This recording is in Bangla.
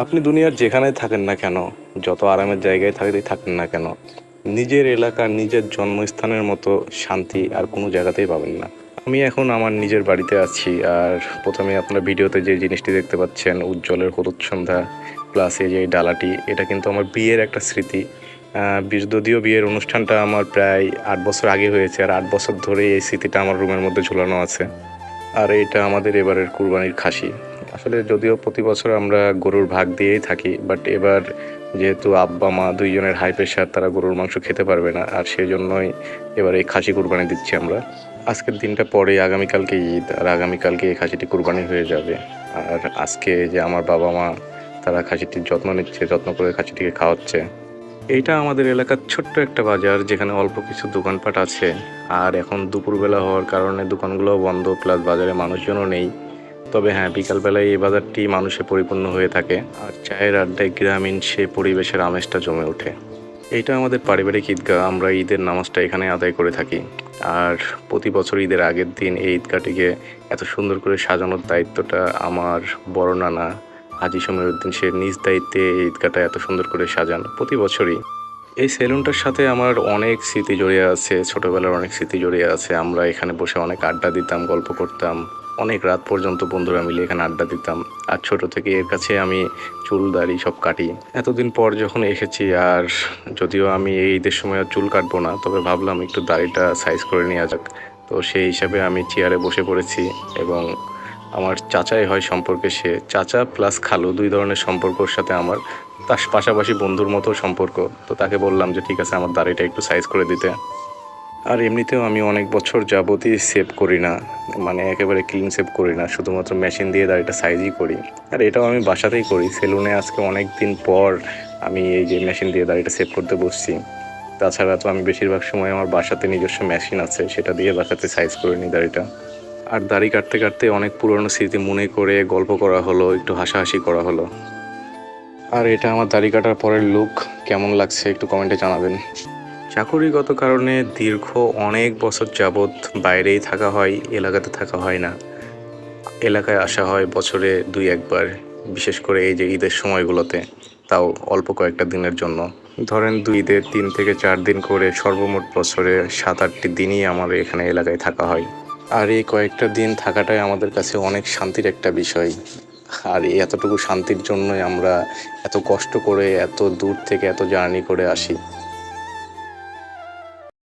আপনি দুনিয়ার যেখানে থাকেন না কেন, যত আরামের জায়গায় থাকতেই থাকেন না কেন, নিজের এলাকা, নিজের জন্মস্থানের মতো শান্তি আর কোনো জায়গাতেই পাবেন না। আমি এখন আমার নিজের বাড়িতে আছি আর প্রথমে আপনার ভিডিওতে যে জিনিসটি দেখতে পাচ্ছেন, উজ্জ্বলের হলুদ সন্ধ্যা প্লাস এই যে ডালাটি, এটা কিন্তু আমার বিয়ের একটা স্মৃতি। যদিও বিয়ের অনুষ্ঠানটা আমার প্রায় আট বছর আগে হয়েছে আর আট বছর ধরে এই স্মৃতিটা আমার রুমের মধ্যে ঝুলানো আছে। আর এটা আমাদের এবারের কুরবানির খাসি। আসলে যদিও প্রতি বছর আমরা গরুর ভাগ দিয়েই থাকি বাট এবার যেহেতু আব্বা, মা দুইজনের হাই প্রেশার তারা গরুর মাংস খেতে পারবে না, আর সেই জন্যই এবার এই খাসি কুরবানি দিচ্ছি আমরা। আজকের দিনটা পরে আগামীকালকে ঈদ, আর আগামীকালকে এই খাসিটি কুরবানি হয়ে যাবে। আর আজকে যে আমার বাবা, মা, তারা খাসিটির যত্ন নিচ্ছে, যত্ন করে খাসিটিকে খাওয়াচ্ছে। এইটা আমাদের এলাকার ছোট্ট একটা বাজার, যেখানে অল্প কিছু দোকানপাট আছে। আর এখন দুপুরবেলা হওয়ার কারণে দোকানগুলোও বন্ধ প্লাস বাজারে মানুষজনও নেই। তবে হ্যাঁ বিকালবেলায় এই বাজারটি মানুষে পরিপূর্ণ হয়ে থাকে আর চায়ের আড্ডায় গ্রামীণ সে পরিবেশের আমেজটা জমে ওঠে। এইটা আমাদের পারিবারিক ঈদগাহ, আমরা ঈদের নামাজটা এখানে আদায় করে থাকি। আর প্রতি বছর ঈদের আগের দিন এই ঈদগাহটিকে এত সুন্দর করে সাজানোর দায়িত্বটা আমার বড় নানা হাজি সমীরউদ্দিন সে নিজ দায়িত্বে এই ঈদগাহটা এত সুন্দর করে সাজান প্রতি বছরই। এই সেলুনটার সাথে আমার অনেক স্মৃতি জড়িয়ে আছে, ছোটবেলার অনেক স্মৃতি জড়িয়ে আছে। আমরা এখানে বসে অনেক আড্ডা দিতাম, গল্প করতাম। অনেক রাত পর্যন্ত বন্ধুরা মিলে এখানে আড্ডা দিতাম। আর ছোট থেকে এর কাছে আমি চুল, দাড়ি সব কাটি। এতদিন পর যখন এসেছি, আর যদিও আমি এই ঈদের সময় আর চুল কাটবো না, তবে ভাবলাম একটু দাড়িটা সাইজ করে নেওয়া যাক। তো সেই হিসাবে আমি চেয়ারে বসে পড়েছি এবং আমার চাচাই হয় সম্পর্কে সে। চাচা প্লাস খালু দুই ধরনের সম্পর্কর সাথে আমার। তার পাশাপাশি বন্ধুর মতো সম্পর্ক। তো তাকে বললাম যে, ঠিক আছে, আমার দাড়িটা একটু সাইজ করে দিতে। আর এমনিতেও আমি অনেক বছর যাবতই সেভ করি না। মানে একেবারে ক্লিন সেভ করি না, শুধুমাত্র মেশিন দিয়ে দাড়িটা সাইজই করি। আর এটাও আমি বাসাতেই করি সেলুনে আজকে অনেক দিন পর আমি এই যে মেশিন দিয়ে দাড়িটা সেভ করতে বসছি। তাছাড়া তো আমি বেশিরভাগ সময় আমার বাসাতে নিজস্ব মেশিন আছে, সেটা দিয়ে বাসাতে সাইজ করে নিই দাড়িটা আর দাড়ি কাটতে কাটতে অনেক পুরনো স্মৃতি মনে করে গল্প করা হলো, একটু হাসাহাসি করা হলো। আর এটা আমার দাড়ি কাটার পরের লুক কেমন লাগছে একটু কমেন্টে জানাবেন। চাকরিগত কারণে দীর্ঘ অনেক বছর যাবৎ বাইরেই থাকা হয়, এলাকাতে থাকা হয় না। এলাকায় আসা হয় বছরে দুই একবার, বিশেষ করে এই যে ঈদের সময়গুলোতে, তাও অল্প কয়েকটা দিনের জন্য। ধরেন দুই ঈদের তিন থেকে চার দিন করে সর্বমোট বছরে সাত, আটটি দিনই আমার এখানে এলাকায় থাকা হয়। আর এই কয়েকটা দিন থাকাটাই আমাদের কাছে অনেক শান্তির একটা বিষয়। আর এতটুকু শান্তির জন্যই আমরা এত কষ্ট করে, এত দূর থেকে এত জার্নি করে আসি।